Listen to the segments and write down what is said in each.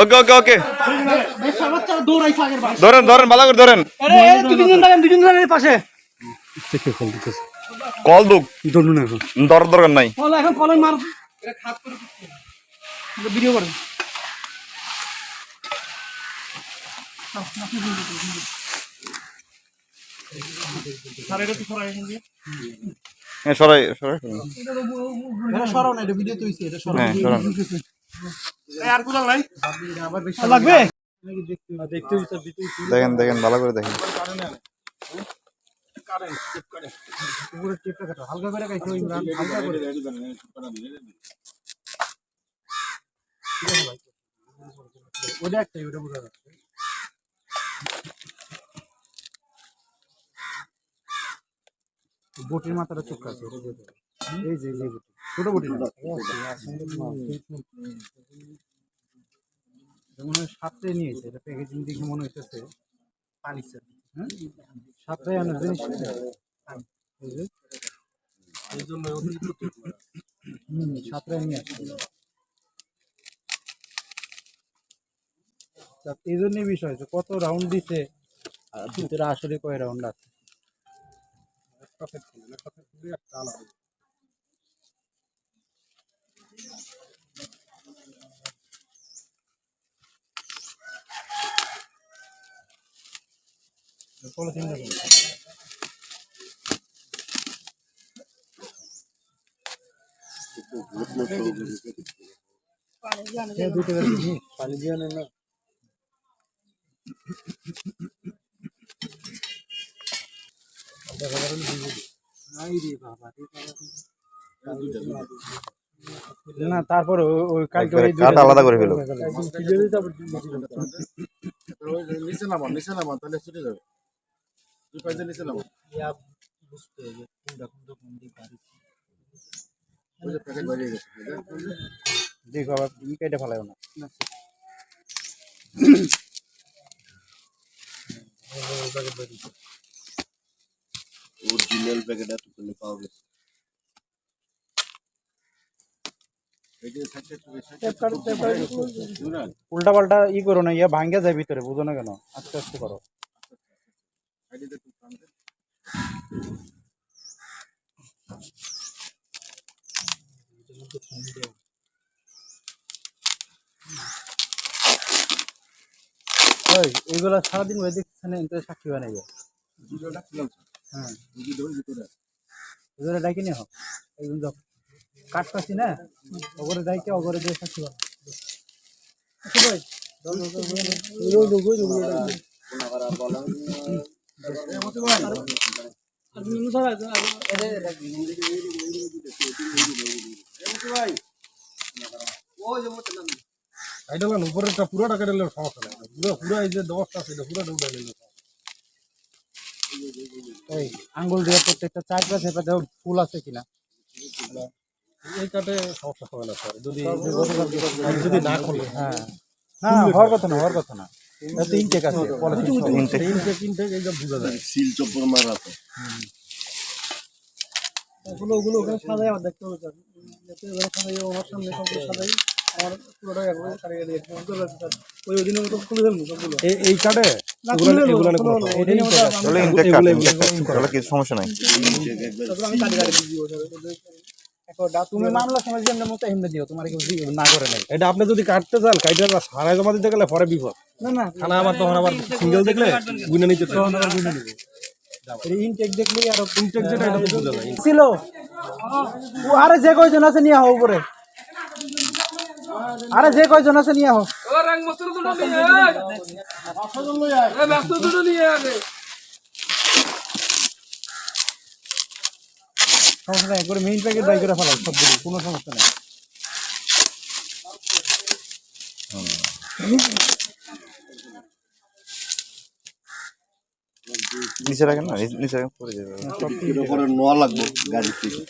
ওকে ওকে ওকে। ধরেন ধরেন ভালো করে ধরেন। পাশে কল দুক। ধরুন এখন দর দরকার নাই। এখন কলম মার ভিডিও করেন হ্যাঁ সরাই সরাই। সরাও না এটা ভিডিও তুইছি এটা লাগবে? দেখেন দেখেন ভালো করে দেখেন। উপরে টেপটা কাটো হালকা করে হালকা করে ওটা একটাই ওটা বোঝা যাচ্ছে বটির মাথাটা চোখা আছে। এই যে ছোট বটি না মনে হয় সাতটায় নিয়েছে এটা প্যাকেজিং দেখে মনে হইতেছে পানি হ্যাঁ? সাতটায় আনার জিনিস? এই যে। হুম সাতটায় নিয়ে আসছে। তা এই জন্যই বিষয় কত রাউন্ড দিছে আর ভিতরে আসলে কয় রাউন্ড আছে? পলিথিন দেখুন দুইটা করে দিবি। পানি দিয়ে না তারপর ওই কালকে ওই কাটা আলাদা করে ফেলো। নিচে নামা নিচে নামা তাহলে ছুটে যাবে দুই পাশে নিচে ইয়া বুঝতে হবে কোনটা কোনটা কোন দিকে পারিছি। প্যাকেট বাড়িয়ে গেছে দেখো আবার ই কেটে ফেলাও না। অরিজিনাল প্যাকেট এতক্ষণে পাওয়া গেছে। এটা থাকতে তুমি উল্টা পাল্টা ই করো না ইয়া ভাঙ্গে যায় ভিতরে বুঝো না কেন? আস্তে আস্তে করো সাইডে একটু টানতে ওই এইগুলা সারাদিন ওই দেখছেন এতে সাক্ষী বানাই ভিডিওটা খুলছ হ্যাঁ ডাকি হোক। একদম কাট পাচ্ছি না, ওগরে ডাইকে ওগরে দিয়ে সাক্ষী বানাই। ভাই উপরেরটা পুরোটা কেটে নিলে সমস্যা নেই। পুরো পুরো এই যে দশটা পুরোটা উঠে নিলে এই আঙ্গুল দিয়ে প্রত্যেকটা চার পাশে চেপে ফুল আছে কিনা? এই কাটে সমস্যা হবে না স্যার যদি যদি না খোলে। হ্যাঁ। না হওয়ার কথা না হওয়ার কথা না। বোঝা যায়। সিল চপ্পর মারা ওগুলো ওগুলো ওখানে সাজাই দেখতে হবে স্যার ওখানে সাজাই আমার সামনে সবগুলো সাজাই আমার পুরোটাই একবারে দিয়ে স্যার। ওই ওদিনের মতো খুলে ফেলব সবগুলো। এই সমস্যা নাই। আমি কাটি কাটি দিয়ে দিব স্যার। ওদের- একটা তুমি মামলা সময় যেমন মতো এমনি দিও তোমার কেউ না করে নাই। এটা আপনি যদি কাটতে চান কাইটা সারাই জমা দিতে গেলে পরে বিপদ। না আবার তখন আবার সিঙ্গেল দেখলে গুনে নিতে তখন আবার বুঝে নিবো। ইনটেক দেখলেই আরও ইনটেক যেটা এটা তো বোঝা যায় ছিল। ও আরে যে কয়জন আছে নিয়ে হও উপরে। আরে যে কয়জন আছে নিয়ে হও সমস্যা নাই একবারে মেইন প্যাকেট বাই করে ফেলাও সবগুলো কোনো সমস্যা নেই। নিচে রাখেন না নিচে রাখেন পড়ে যাবে। নোয়া লাগবে গাড়ি থেকে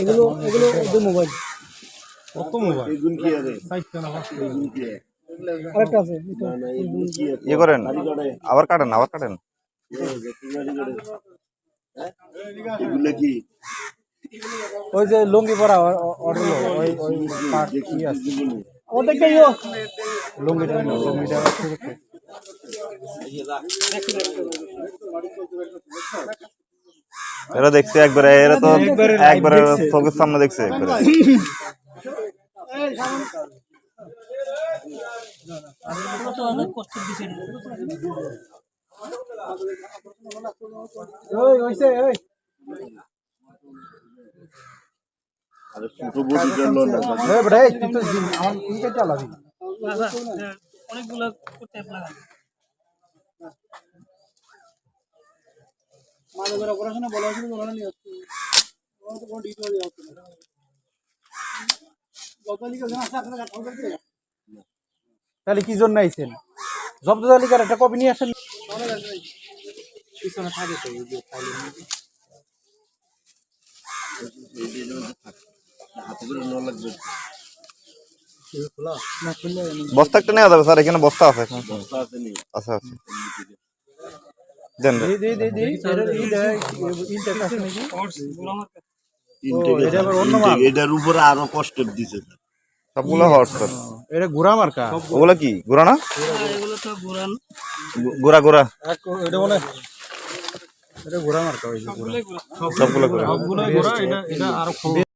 এগুলো এগুলো ওদের মোবাইল কত মোবাইল চারটা না পাঁচটা আরেকটা আছে ইয়ে করেন আবার কাটেন আবার কাটেন। ওই যে লুঙ্গি পরা অর্ডার ওই ওই পার্ট কি আছে? ওদেরকে লুঙ্গিটা লুঙ্গিটা। এরা দেখছে একবারে এরা তো একবারে চোখের সামনে দেখছে একবারে। ওই ওইসে ওই এই বেটা এই তুই তো দিন আমার ইনকে চালাবি অনেকগুলো করতে লাগান মাদকের অপারেশনে বলা হয়েছিল ওরা নিয়ে আসছে ওরা তো কোনো ডিটেল দেওয়া হচ্ছে না। যত লিখে জানা আছে আপনার কাছে হবে তাহলে কি জন্য আইছেন? জব্দ তালিকার একটা কপি নিয়ে আসেন? পিছনে থাকে তো ওই যে ফাইলের মধ্যে। বস্তা একটা নেওয়া যাবে স্যার এখানে বস্তা আছে আচ্ছা আচ্ছা দেন। দে দে দে এটা নাকি। এটার উপরে আরও কষ্ট দিছে সবগুলো হট এটা ঘোড়া মার্কা ওগুলা কি গুড়া না এগুলো তো এটা এটা মার্কা সবগুলো সবগুলো ঘোরা এটা এটা আরও খরচ